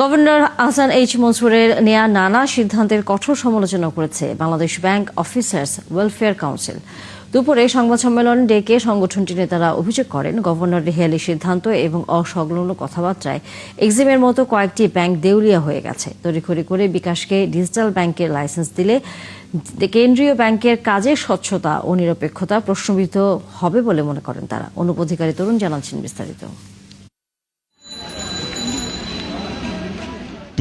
Governor Ahsan H মনসুরের নেয়া নানা সিদ্ধান্তের কঠোর সমালোচনা করেছে Bangladesh bank officers welfare council. দুপুরে সংবাদ সম্মেলন ডেকে সংগঠনটির নেতারা অভিযোগ করেন, গভর্নর হেয়ালি সিদ্ধান্ত এবং অসংলগ্ন কথাবার্তায় এক্সিমের মতো কয়েকটি ব্যাংক দেউলিয়া হয়ে গেছে। তড়িঘড়ি করে বিকাশকে ডিজিটাল ব্যাংকের লাইসেন্স দিলে কেন্দ্রীয় ব্যাংকের কাজের স্বচ্ছতা ও নিরপেক্ষতা প্রশ্নবিদ্ধ হবে বলে মনে করেন তারা। অনুপধিকারী তরুণ জানাচ্ছেন বিস্তারিত।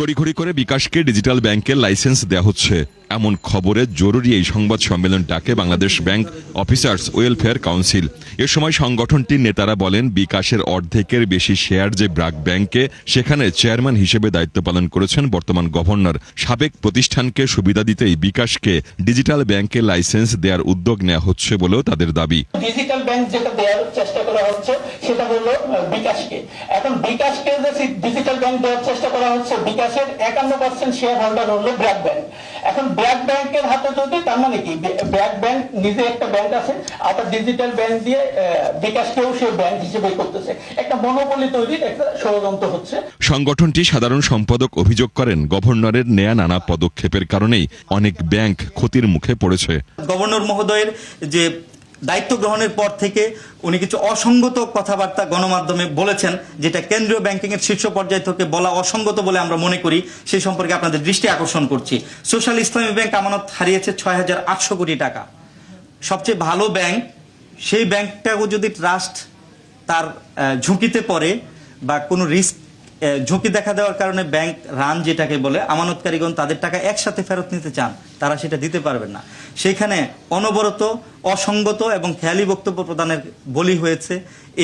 তড়িঘড়ি করে বিকাশকে ডিজিটাল ব্যাংকের লাইসেন্স দেওয়া হচ্ছে। এমন খবরে জরুরি এই সংবাদ সম্মেলন ডাকে Bangladesh bank officers welfare council. এ সময় সংগঠনটির নেতারা বলেন, বিকাশের অর্ধেকের বেশি শেয়ার যে ব্রাক ব্যাংকে, সেখানে চেয়ারম্যান হিসেবে দায়িত্ব পালন করেছেন বর্তমান গভর্নর। সাবেক প্রতিষ্ঠানকে সুবিধা দিতেই বিকাশকে ডিজিটাল ব্যাংকে লাইসেন্স দেওয়ার উদ্যোগ নেওয়া হচ্ছে বলেও তাদের দাবি। ডিজিটাল ব্যাংক যেটা দেওয়ার চেষ্টা করা হচ্ছে, সেটা হলো বিকাশকে। এখন বিকাশকে যে ডিজিটাল ব্যাংক দেওয়ার চেষ্টা করা হচ্ছে, বিকাশের একান্ন পার্সেন্ট শেয়ার হোল্ডার হলো ব্র্যাক ব্যাংক। এখন ব্র্যাক ব্যাংকের হাতে যদি তার মানে কি? ব্র্যাক ব্যাংক নিজে একটা ব্যাংক আছে আবার ডিজিটাল ব্যাংক দিয়ে বিকাশকেও সে ব্যাংক হিসেবে করতেছে। একটা মনোপলি তৈরির একটা ষড়যন্ত্র হচ্ছে। সংগঠনটি সাধারণ সম্পাদক অভিযোগ করেন গভর্নরের নেয়া নানা পদক্ষেপের কারণেই অনেক ব্যাংক ক্ষতির মুখে পড়েছে। গভর্নর মহোদয়ের যে দায়িত্ব গ্রহণের পর থেকে উনি কিছু অসঙ্গত কথাবার্তা গণমাধ্যমে বলেছেন, যেটা কেন্দ্রীয় ব্যাংকিং এর শীর্ষ পর্যায় থেকে বলা অসঙ্গত বলে আমরা মনে করি। সেই সম্পর্কে আপনাদের দৃষ্টি আকর্ষণ করছি। সোশ্যাল ইসলামী ব্যাংক আমানত হারিয়েছে ছয় হাজার আটশো কোটি টাকা। সবচেয়ে ভালো ব্যাংক, সেই ব্যাংকটাও যদি ট্রাস্ট তার ঝুঁকিতে পড়ে বা কোনো রিস্ক ঝুঁকি দেখা দেওয়ার কারণে ব্যাংক রান যেটাকে বলে আমানতকারীগণ তাদের টাকা একসাথে ফেরত নিতে চান তারা সেটা দিতে পারবেন না। সেখানে অনবরত অসঙ্গত এবং খেয়ালি বক্তব্য প্রদানের বলি হয়েছে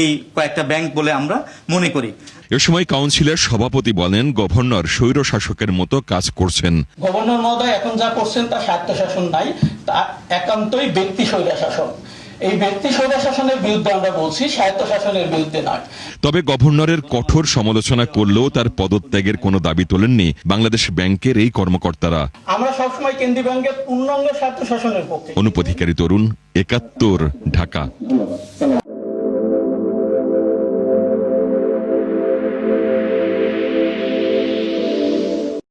এই কয়েকটা ব্যাংক বলে আমরা মনে করি। এ সময় কাউন্সিলের সভাপতি বলেন গভর্নর স্বৈর শাসকের মতো কাজ করছেন। গভর্নর মহোদয় এখন যা করছেন তা স্বায়ত্তশাসন নাই তা একান্তই ব্যক্তি স্বৈরা শাসন এই ব্যক্তি স্বৈরা শাসনের বিরুদ্ধে আমরা বলছি স্বায়ত্তশাসনের বিরুদ্ধে নয়। তবে গভর্নরের কঠোর সমালোচনা করলেও তার পদত্যাগের কোনো দাবি তোলেননি বাংলাদেশ ব্যাংকের এই কর্মকর্তারা। আমরা সবসময় কেন্দ্রীয় ব্যাংকের পূর্ণাঙ্গ স্বায়ত্তশাসনের পক্ষে। অনুপধিকারী তরুণ একাত্তর ঢাকা।